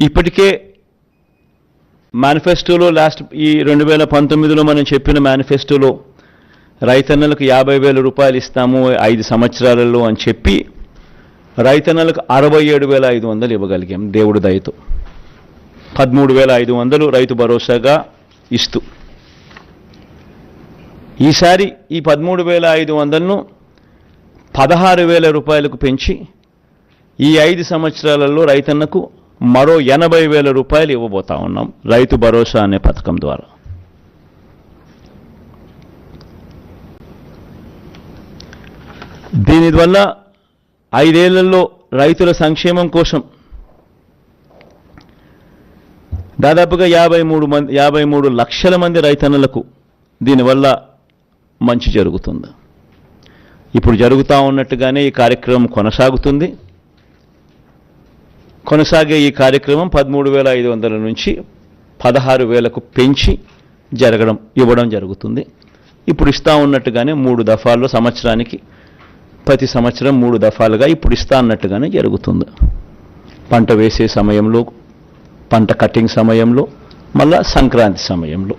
ఇప్పటికే మేనిఫెస్టోలో లాస్ట్ ఈ రెండు వేల పంతొమ్మిదిలో మనం చెప్పిన మేనిఫెస్టోలో రైతన్నలకు యాభై వేల రూపాయలు ఇస్తాము ఐదు సంవత్సరాలలో అని చెప్పి రైతన్నలకు అరవై ఏడు వేల ఐదు వందలు ఇవ్వగలిగాం దేవుడు దయతో. పదమూడు వేల ఐదు వందలు రైతు భరోసాగా ఇస్తూ. ఈసారి ఈ పదమూడు వేల ఐదు వందలను పదహారు వేల రూపాయలకు పెంచి ఈ ఐదు సంవత్సరాలలో రైతన్నకు మరో ఎనభై వేల రూపాయలు ఇవ్వబోతా ఉన్నాం రైతు భరోసా అనే పథకం ద్వారా. దీనివల్ల ఐదేళ్ళలో రైతుల సంక్షేమం కోసం దాదాపుగా యాభై మూడు మంది యాభై మూడు లక్షల మంది రైతన్నలకు దీనివల్ల మంచి జరుగుతుంది. ఇప్పుడు జరుగుతూ ఉన్నట్టుగానే ఈ కార్యక్రమం కొనసాగుతుంది. కొనసాగే ఈ కార్యక్రమం పదమూడు వేల ఐదు వందల నుంచి పదహారు వేలకు పెంచి జరగడం ఇవ్వడం జరుగుతుంది. ఇప్పుడు ఇస్తా ఉన్నట్టుగానే మూడు దఫాల్లో సంవత్సరానికి ప్రతి సంవత్సరం మూడు దఫాలుగా ఇప్పుడు ఇస్తా అన్నట్టుగానే జరుగుతుంది. పంట వేసే సమయంలో పంట కటింగ్ సమయంలో మళ్ళా సంక్రాంతి సమయంలో.